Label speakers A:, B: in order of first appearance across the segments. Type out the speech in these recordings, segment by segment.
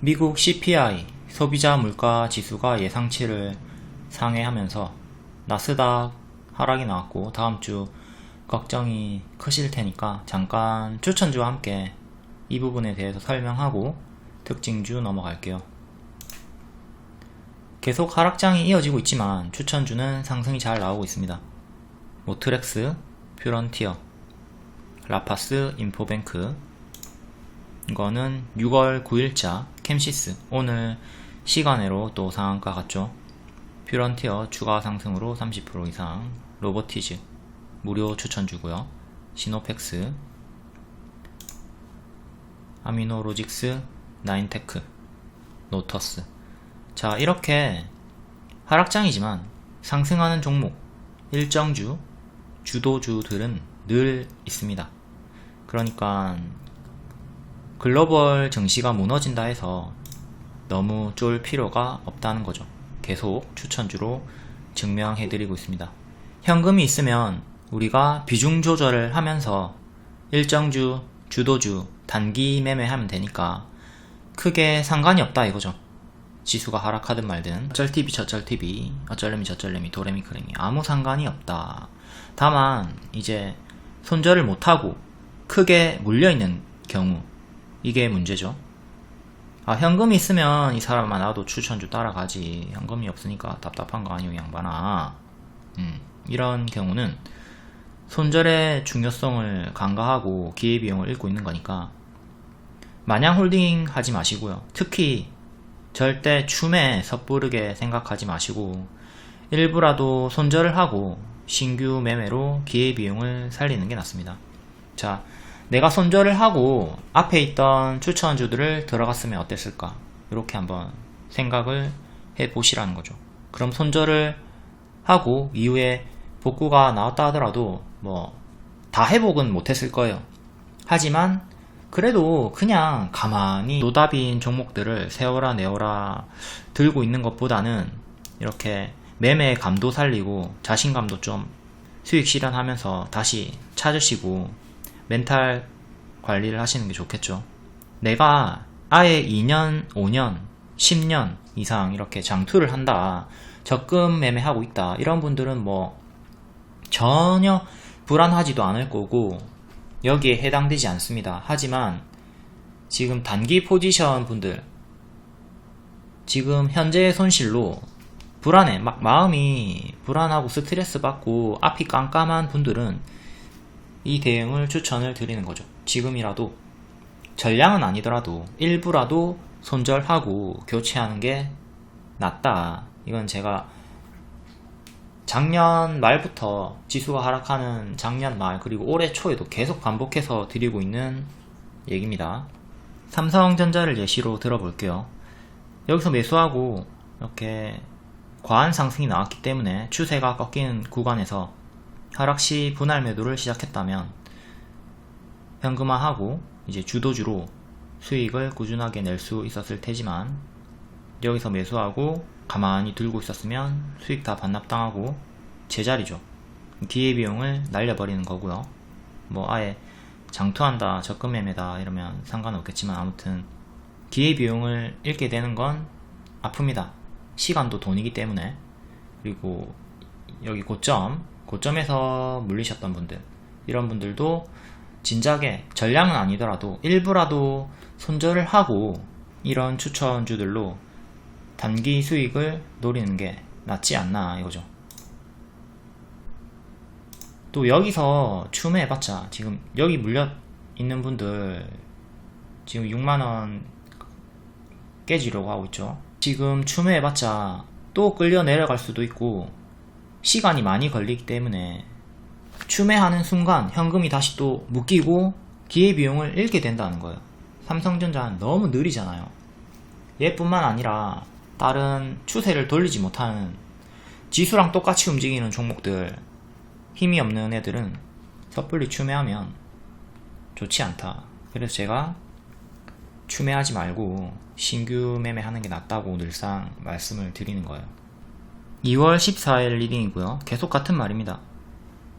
A: 미국 CPI 소비자 물가 지수가 예상치를 상회하면서 나스닥 하락이 나왔고 다음 주 걱정이 크실 테니까 잠깐 추천주와 함께 이 부분에 대해서 설명하고 특징주 넘어갈게요. 계속 하락장이 이어지고 있지만 추천주는 상승이 잘 나오고 있습니다. 모트렉스, 퓨런티어, 라파스, 인포뱅크 이거는 6월 9일자 캠시스 오늘 시간으로 또 상한가 같죠. 퓨런티어 추가 상승으로 30% 이상 로보티즈 무료 추천 주고요. 시노펙스 아미노로직스 나인테크 노터스 자 이렇게 하락장이지만 상승하는 종목 일정주 주도주들은 늘 있습니다. 그러니까 글로벌 증시가 무너진다 해서 너무 쫄 필요가 없다는 거죠. 계속 추천주로 증명해드리고 있습니다. 현금이 있으면 우리가 비중 조절을 하면서 일정주, 주도주, 단기 매매하면 되니까 크게 상관이 없다 이거죠. 지수가 하락하든 말든 어쩔 TV 저쩔 TV 어쩔래미 저쩔래미 도레미 크레미 아무 상관이 없다. 다만 이제 손절을 못하고 크게 물려있는 경우 이게 문제죠. 아, 현금이 있으면 이 사람아 나도 추천주 따라가지. 현금이 없으니까 답답한 거 아니오, 양반아. 음, 이런 경우는 손절의 중요성을 간과하고 기회비용을 잃고 있는 거니까 마냥 홀딩 하지 마시고요. 특히 절대 춤에 섣부르게 생각하지 마시고 일부라도 손절을 하고 신규 매매로 기회비용을 살리는 게 낫습니다. 자, 내가 손절을 하고 앞에 있던 추천주들을 들어갔으면 어땠을까? 이렇게 한번 생각을 해 보시라는 거죠. 그럼 손절을 하고 이후에 복구가 나왔다 하더라도 뭐 다 회복은 못했을 거예요. 하지만 그래도 그냥 가만히 노답인 종목들을 세워라 내어라 들고 있는 것보다는 이렇게 매매 감도 살리고 자신감도 좀 수익 실현하면서 다시 찾으시고 멘탈 관리를 하시는 게 좋겠죠. 내가 아예 2년, 5년, 10년 이상 이렇게 장투를 한다. 적금 매매하고 있다. 이런 분들은 뭐 전혀 불안하지도 않을 거고 여기에 해당되지 않습니다. 하지만 지금 단기 포지션 분들 지금 현재의 손실로 불안해 막 마음이 불안하고 스트레스 받고 앞이 깜깜한 분들은 이 대응을 추천을 드리는 거죠. 지금이라도 전량은 아니더라도 일부라도 손절하고 교체하는 게 낫다. 이건 제가 작년 말부터 지수가 하락하는 작년 말 그리고 올해 초에도 계속 반복해서 드리고 있는 얘기입니다. 삼성전자를 예시로 들어볼게요. 여기서 매수하고 이렇게 과한 상승이 나왔기 때문에 추세가 꺾이는 구간에서 하락 시 분할 매도를 시작했다면 현금화하고 이제 주도주로 수익을 꾸준하게 낼 수 있었을 테지만 여기서 매수하고 가만히 들고 있었으면 수익 다 반납당하고 제자리죠. 기회비용을 날려버리는 거고요. 뭐 아예 장투한다, 적금 매매다 이러면 상관없겠지만 아무튼 기회비용을 잃게 되는 건 아픕니다. 시간도 돈이기 때문에 그리고 여기 고점 고점에서 물리셨던 분들 이런 분들도 진작에 전량은 아니더라도 일부라도 손절을 하고 이런 추천주들로 단기 수익을 노리는 게 낫지 않나 이거죠. 또 여기서 추매해봤자 지금 여기 물려 있는 분들 지금 6만원 깨지려고 하고 있죠. 지금 추매해봤자 또 끌려 내려갈 수도 있고 시간이 많이 걸리기 때문에 추매하는 순간 현금이 다시 또 묶이고 기회비용을 잃게 된다는 거예요. 삼성전자는 너무 느리잖아요. 얘뿐만 아니라 다른 추세를 돌리지 못하는 지수랑 똑같이 움직이는 종목들 힘이 없는 애들은 섣불리 추매하면 좋지 않다. 그래서 제가 추매하지 말고 신규 매매하는 게 낫다고 늘상 말씀을 드리는 거예요. 2월 14일 리딩이고요. 계속 같은 말입니다.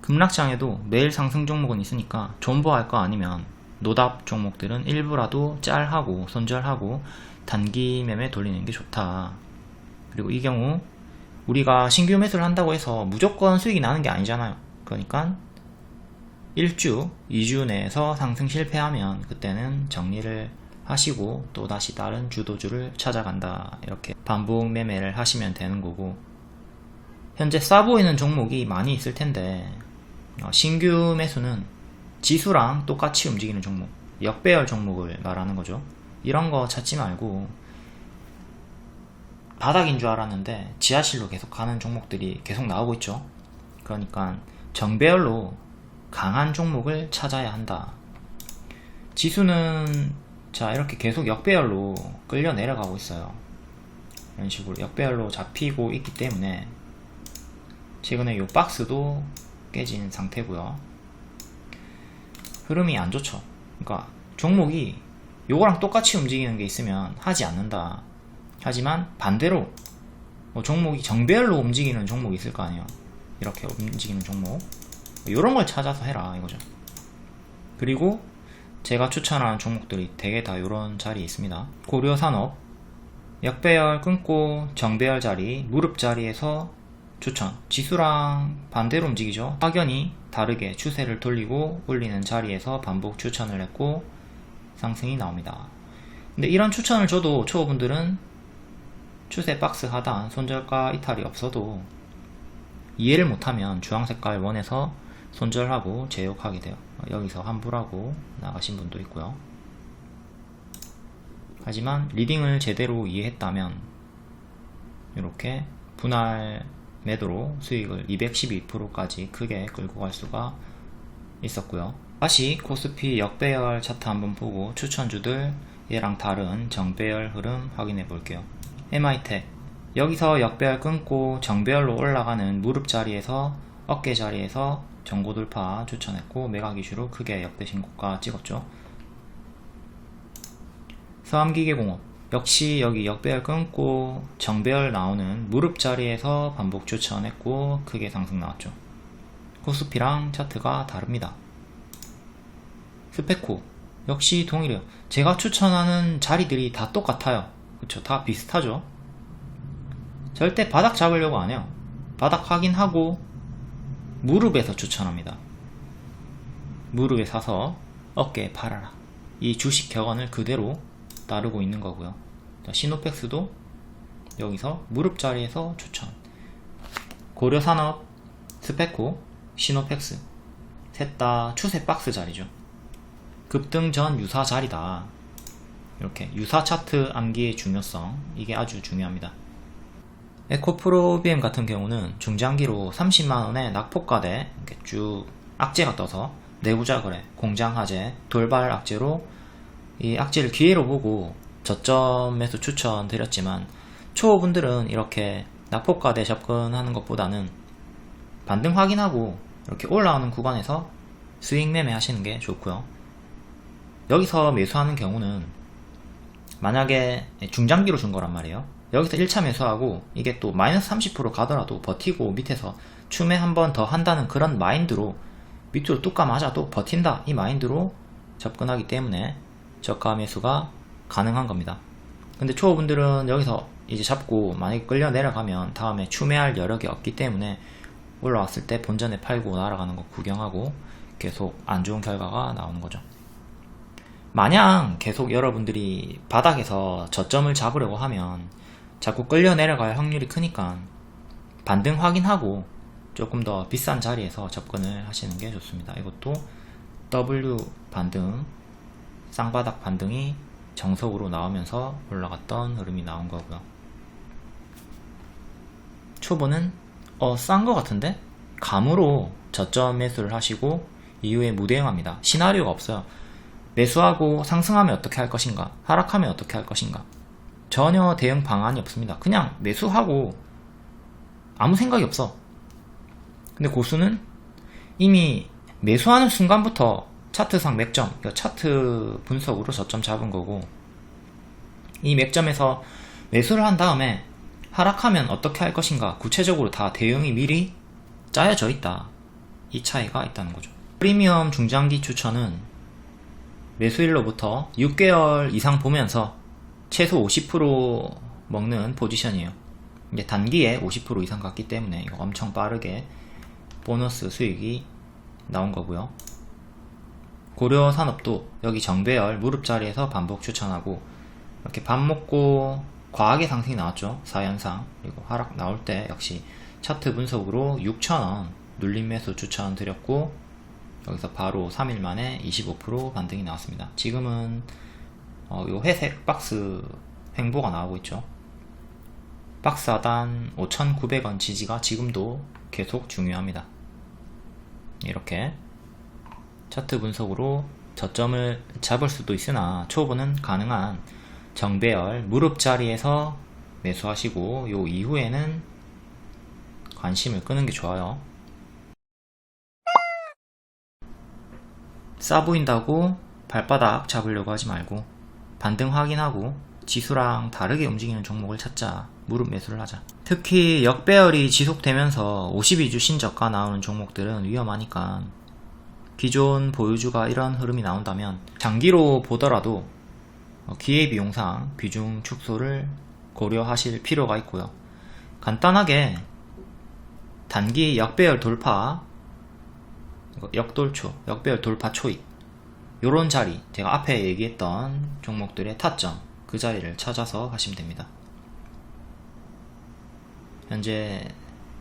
A: 급락장에도 매일 상승 종목은 있으니까 존버할 거 아니면 노답 종목들은 일부라도 짤하고 손절하고 단기 매매 돌리는 게 좋다. 그리고 이 경우 우리가 신규 매수를 한다고 해서 무조건 수익이 나는 게 아니잖아요. 그러니까 1주, 2주 내에서 상승 실패하면 그때는 정리를 하시고 또 다시 다른 주도주를 찾아간다. 이렇게 반복 매매를 하시면 되는 거고 현재 싸 보이는 종목이 많이 있을 텐데 어, 신규 매수는 지수랑 똑같이 움직이는 종목, 역배열 종목을 말하는 거죠. 이런 거 찾지 말고 바닥인 줄 알았는데 지하실로 계속 가는 종목들이 계속 나오고 있죠. 그러니까 정배열로 강한 종목을 찾아야 한다. 지수는 자 이렇게 계속 역배열로 끌려 내려가고 있어요. 이런 식으로 역배열로 잡히고 있기 때문에 최근에 이 박스도 깨진 상태고요. 흐름이 안 좋죠. 그러니까 종목이 요거랑 똑같이 움직이는 게 있으면 하지 않는다. 하지만 반대로 뭐 종목이 정배열로 움직이는 종목이 있을 거 아니에요. 이렇게 움직이는 종목. 이런 걸 찾아서 해라 이거죠. 그리고 제가 추천하는 종목들이 대개 다 이런 자리에 있습니다. 고려산업, 역배열 끊고 정배열 자리, 무릎 자리에서 추천. 지수랑 반대로 움직이죠. 확연히 다르게 추세를 돌리고 올리는 자리에서 반복 추천을 했고 상승이 나옵니다. 근데 이런 추천을 줘도 초보분들은 추세 박스 하단 손절가 이탈이 없어도 이해를 못하면 주황색깔 원에서 손절하고 제욕하게 돼요. 여기서 환불하고 나가신 분도 있고요. 하지만 리딩을 제대로 이해했다면 이렇게 분할 매도로 수익을 212%까지 크게 끌고 갈 수가 있었고요. 다시 코스피 역배열 차트 한번 보고 추천주들 얘랑 다른 정배열 흐름 확인해 볼게요. MI텍 여기서 역배열 끊고 정배열로 올라가는 무릎 자리에서 어깨 자리에서 전고 돌파 추천했고 매각 이슈로 크게 역대 신고가 찍었죠. 서암기계공업 역시 여기 역배열 끊고 정배열 나오는 무릎 자리에서 반복 추천했고 크게 상승 나왔죠. 코스피랑 차트가 다릅니다. 스페코 역시 동일해요. 제가 추천하는 자리들이 다 똑같아요. 그쵸? 다 비슷하죠. 절대 바닥 잡으려고 안 해요. 바닥 확인하고 무릎에서 추천합니다. 무릎에 사서 어깨에 팔아라. 이 주식 격언을 그대로 따르고 있는 거고요. 자, 시노펙스도 여기서 무릎 자리에서 추천. 고려산업, 스페코, 시노펙스 셋 다 추세 박스 자리죠. 급등 전 유사 자리다. 이렇게 유사 차트 암기의 중요성 이게 아주 중요합니다. 에코프로 BM 같은 경우는 중장기로 30만원에 낙폭가대 쭉 악재가 떠서 내부자 거래, 공장 화재, 돌발 악재로 이 악재를 기회로 보고 저점에서 추천드렸지만 초보분들은 이렇게 낙폭가대 접근하는 것보다는 반등 확인하고 이렇게 올라오는 구간에서 스윙 매매 하시는 게 좋고요. 여기서 매수하는 경우는 만약에 중장기로 준 거란 말이에요. 여기서 1차 매수하고 이게 또 마이너스 30% 가더라도 버티고 밑에서 춤에 한 번 더 한다는 그런 마인드로 밑으로 뚝까 맞아도 버틴다 이 마인드로 접근하기 때문에 저가 매수가 가능한 겁니다. 근데 초보분들은 여기서 이제 잡고 만약에 끌려 내려가면 다음에 추매할 여력이 없기 때문에 올라왔을 때 본전에 팔고 날아가는 거 구경하고 계속 안 좋은 결과가 나오는 거죠. 마냥 계속 여러분들이 바닥에서 저점을 잡으려고 하면 자꾸 끌려 내려갈 확률이 크니까 반등 확인하고 조금 더 비싼 자리에서 접근을 하시는 게 좋습니다. 이것도 W 반등, 쌍바닥 반등이 정석으로 나오면서 올라갔던 흐름이 나온 거고요. 초보는 어, 싼 거 같은데? 감으로 저점 매수를 하시고 이후에 무대응합니다. 시나리오가 없어요. 매수하고 상승하면 어떻게 할 것인가? 하락하면 어떻게 할 것인가? 전혀 대응 방안이 없습니다. 그냥 매수하고 아무 생각이 없어. 근데 고수는 이미 매수하는 순간부터 차트상 맥점, 그러니까 차트 분석으로 저점 잡은 거고 이 맥점에서 매수를 한 다음에 하락하면 어떻게 할 것인가 구체적으로 다 대응이 미리 짜여져 있다. 이 차이가 있다는 거죠. 프리미엄 중장기 추천은 매수일로부터 6개월 이상 보면서 최소 50% 먹는 포지션이에요. 이제 단기에 50% 이상 갔기 때문에 이거 엄청 빠르게 보너스 수익이 나온 거고요. 고려 산업도 여기 정배열 무릎 자리에서 반복 추천하고 이렇게 밥 먹고 과하게 상승이 나왔죠. 4연상 그리고 하락 나올 때 역시 차트 분석으로 6,000원 눌림 매수 추천 드렸고 여기서 바로 3일 만에 25% 반등이 나왔습니다. 지금은 어, 요 회색 박스 횡보가 나오고 있죠. 박스 하단 5,900원 지지가 지금도 계속 중요합니다. 이렇게 차트 분석으로 저점을 잡을 수도 있으나 초보는 가능한 정배열 무릎 자리에서 매수하시고 요 이후에는 관심을 끄는 게 좋아요. 싸 보인다고 발바닥 잡으려고 하지 말고 반등 확인하고 지수랑 다르게 움직이는 종목을 찾자 무릎 매수를 하자 특히 역배열이 지속되면서 52주 신저가 나오는 종목들은 위험하니까 기존 보유주가 이런 흐름이 나온다면 장기로 보더라도 어, 기회비용상 비중 축소를 고려하실 필요가 있고요 간단하게 단기 역배열 돌파 역돌초, 역배열 돌파 초입 요런 자리 제가 앞에 얘기했던 종목들의 타점 그 자리를 찾아서 하시면 됩니다. 현재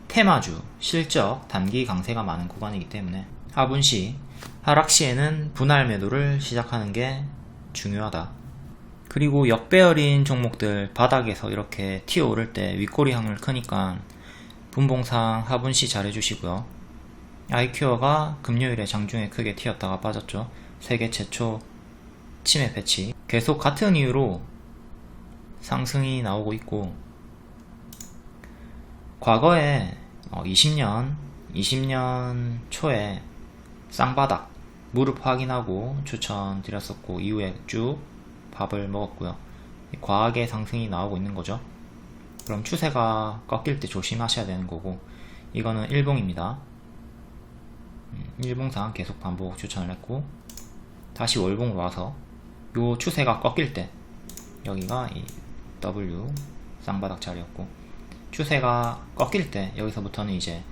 A: 테마주 실적 단기 강세가 많은 구간이기 때문에 하분 시 하락 시에는 분할 매도를 시작하는 게 중요하다. 그리고 역배열인 종목들 바닥에서 이렇게 튀어 오를 때 윗꼬리 확률 크니까 분봉상 하분 시 잘해주시고요. 아이큐어가 금요일에 장중에 크게 튀었다가 빠졌죠. 세계 최초 치매 패치. 계속 같은 이유로 상승이 나오고 있고, 과거에 20년, 20년 초에 쌍바닥, 무릎 확인하고 추천드렸었고, 이후에 쭉 밥을 먹었고요. 과하게 상승이 나오고 있는 거죠. 그럼 추세가 꺾일 때 조심하셔야 되는 거고, 이거는 일봉입니다. 음, 일봉상 계속 반복 추천을 했고 다시 월봉으로 와서 요 추세가 꺾일 때 여기가 이 W 쌍바닥 자리였고 추세가 꺾일 때 여기서부터는 이제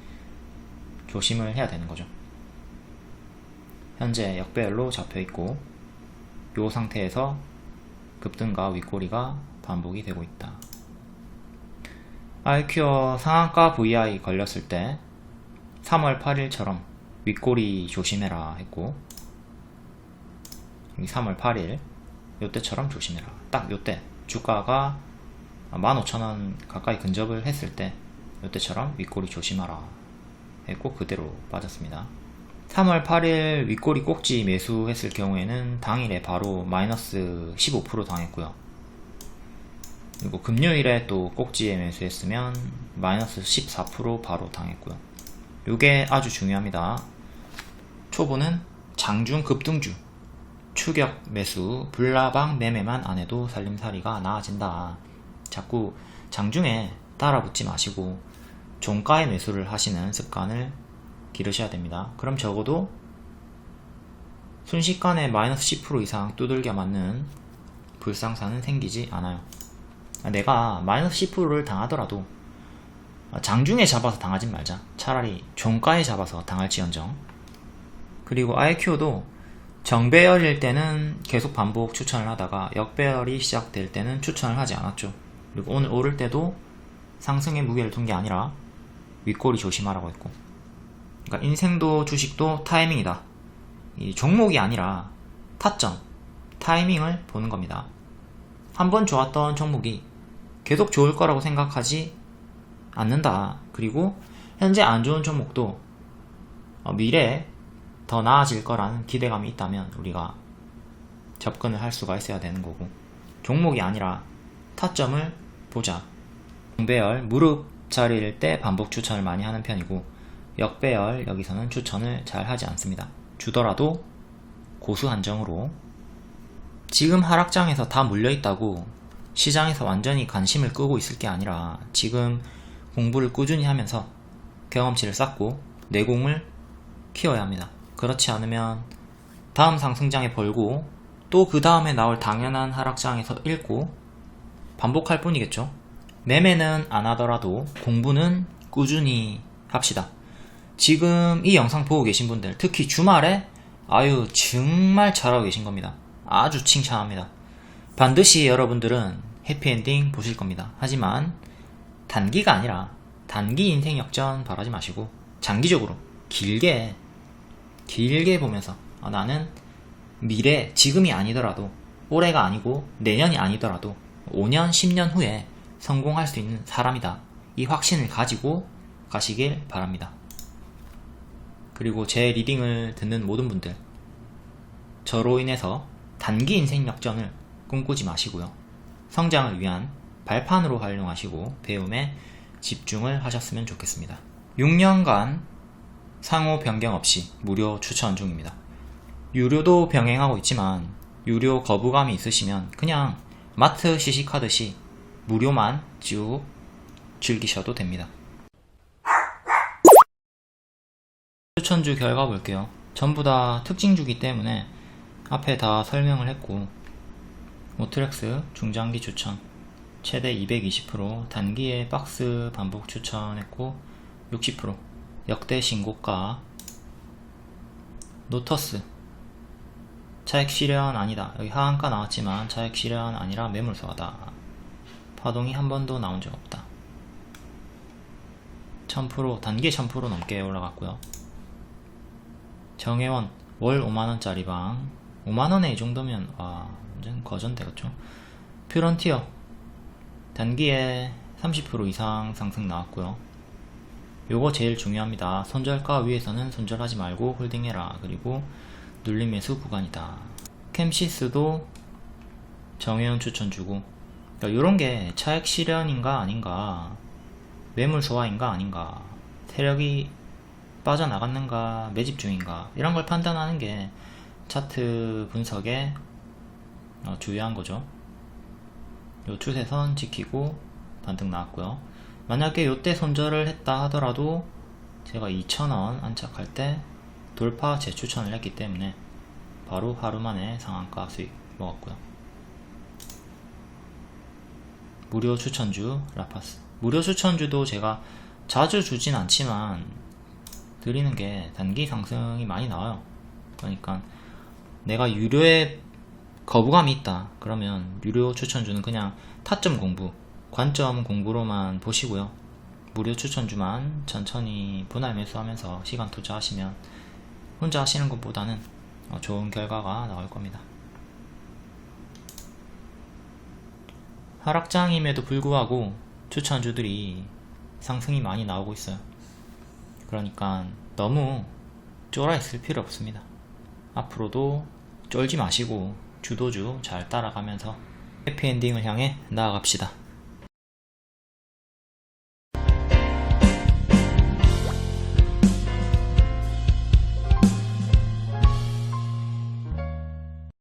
A: 조심을 해야 되는 거죠 현재 역배열로 잡혀 있고 요 상태에서 급등과 윗꼬리가 반복이 되고 있다. IQ어 상한가 VI 걸렸을 때 3월 8일처럼 윗꼬리 조심해라 했고 여기 3월 8일 요때처럼 조심해라. 딱 요때 주가가 15,000원 가까이 근접을 했을 때 요때처럼 윗꼬리 조심하라 했고 그대로 빠졌습니다 3월 8일 윗꼬리 꼭지 매수했을 경우에는 당일에 바로 마이너스 15% 당했고요. 그리고 금요일에 또 꼭지에 매수했으면 마이너스 14% 바로 당했고요. 요게 아주 중요합니다. 초보는 장중 급등주, 추격 매수, 불나방 매매만 안 해도 살림살이가 나아진다. 자꾸 장중에 따라 붙지 마시고 종가의 매수를 하시는 습관을 기르셔야 됩니다. 그럼 적어도 순식간에 마이너스 10% 이상 두들겨 맞는 불상사는 생기지 않아요. 내가 마이너스 10%를 당하더라도 장중에 잡아서 당하진 말자. 차라리 종가에 잡아서 당할지언정 그리고 IQ도 정배열일 때는 계속 반복 추천을 하다가 역배열이 시작될 때는 추천을 하지 않았죠. 그리고 오늘 오를 때도 상승의 무게를 둔 게 아니라 윗꼬리 조심하라고 했고. 그러니까 인생도 주식도 타이밍이다. 이 종목이 아니라 타점, 타이밍을 보는 겁니다. 한번 좋았던 종목이 계속 좋을 거라고 생각하지 않는다. 그리고 현재 안 좋은 종목도 어, 미래에 더 나아질 거라는 기대감이 있다면 우리가 접근을 할 수가 있어야 되는 거고 종목이 아니라 타점을 보자 공배열 무릎 자리일 때 반복 추천을 많이 하는 편이고 역배열 여기서는 추천을 잘 하지 않습니다 주더라도 고수 한정으로 지금 하락장에서 다 물려있다고 시장에서 완전히 관심을 끄고 있을 게 아니라 지금 공부를 꾸준히 하면서 경험치를 쌓고 내공을 키워야 합니다 그렇지 않으면 다음 상승장에 벌고 또 그 다음에 나올 당연한 하락장에서 읽고 반복할 뿐이겠죠. 매매는 안 하더라도 공부는 꾸준히 합시다. 지금 이 영상 보고 계신 분들, 특히 주말에 아유 정말 잘하고 계신 겁니다. 아주 칭찬합니다. 반드시 여러분들은 해피엔딩 보실 겁니다. 하지만 단기가 아니라 단기 인생 역전 바라지 마시고 장기적으로 길게 길게 보면서 아, 나는 미래 지금이 아니더라도 올해가 아니고 내년이 아니더라도 5년 10년 후에 성공할 수 있는 사람이다. 이 확신을 가지고 가시길 바랍니다. 그리고 제 리딩을 듣는 모든 분들 저로 인해서 단기 인생 역전을 꿈꾸지 마시고요. 성장을 위한 발판으로 활용하시고 배움에 집중을 하셨으면 좋겠습니다. 6년간 상호 변경 없이 무료 추천 중입니다. 유료도 병행하고 있지만 유료 거부감이 있으시면 그냥 마트 시식하듯이 무료만 쭉 즐기셔도 됩니다. 추천주 결과 볼게요. 전부 다 특징주기 때문에 앞에 다 설명을 했고 오트렉스 중장기 추천 최대 220% 단기에 박스 반복 추천했고 60% 역대 신고가 노터스. 차액 실현 아니다. 여기 하한가 나왔지만 차액 실현 아니라 매물소하다. 파동이 한 번도 나온 적 없다. 1000% 단기에 1000% 넘게 올라갔고요 정혜원 월 5만원짜리 방. 5만원에 이 정도면 와 완전 거전되겠죠 퓨런티어. 단기에 30% 이상 상승 나왔고요. 요거 제일 중요합니다. 손절가 위에서는 손절하지 말고 홀딩해라. 그리고 눌림 매수 구간이다. 캠시스도 정혜원 추천 주고. 그러니까 요런 게 차액 실현인가 아닌가 매물 소화인가 아닌가 세력이 빠져나갔는가 매집 중인가 이런 걸 판단하는 게 차트 분석에 어, 중요한 거죠. 요 추세선 지키고 반등 나왔고요. 만약에 요때 손절을 했다 하더라도 제가 2,000원 안착할 때 돌파 재추천을 했기 때문에 바로 하루 만에 상한가 수익 먹었고요. 무료 추천주 라파스 무료 추천주도 제가 자주 주진 않지만 드리는 게 단기 상승이 많이 나와요. 그러니까 내가 유료에 거부감이 있다. 그러면 유료 추천주는 그냥 타점 공부, 관점 공부로만 보시고요. 무료 추천주만 천천히 분할 매수하면서 시간 투자하시면 혼자 하시는 것보다는 어, 좋은 결과가 나올 겁니다. 하락장임에도 불구하고 추천주들이 상승이 많이 나오고 있어요. 그러니까 너무 쫄아 있을 필요 없습니다. 앞으로도 쫄지 마시고 주도주 잘 따라가면서 해피엔딩을 향해 나아갑시다.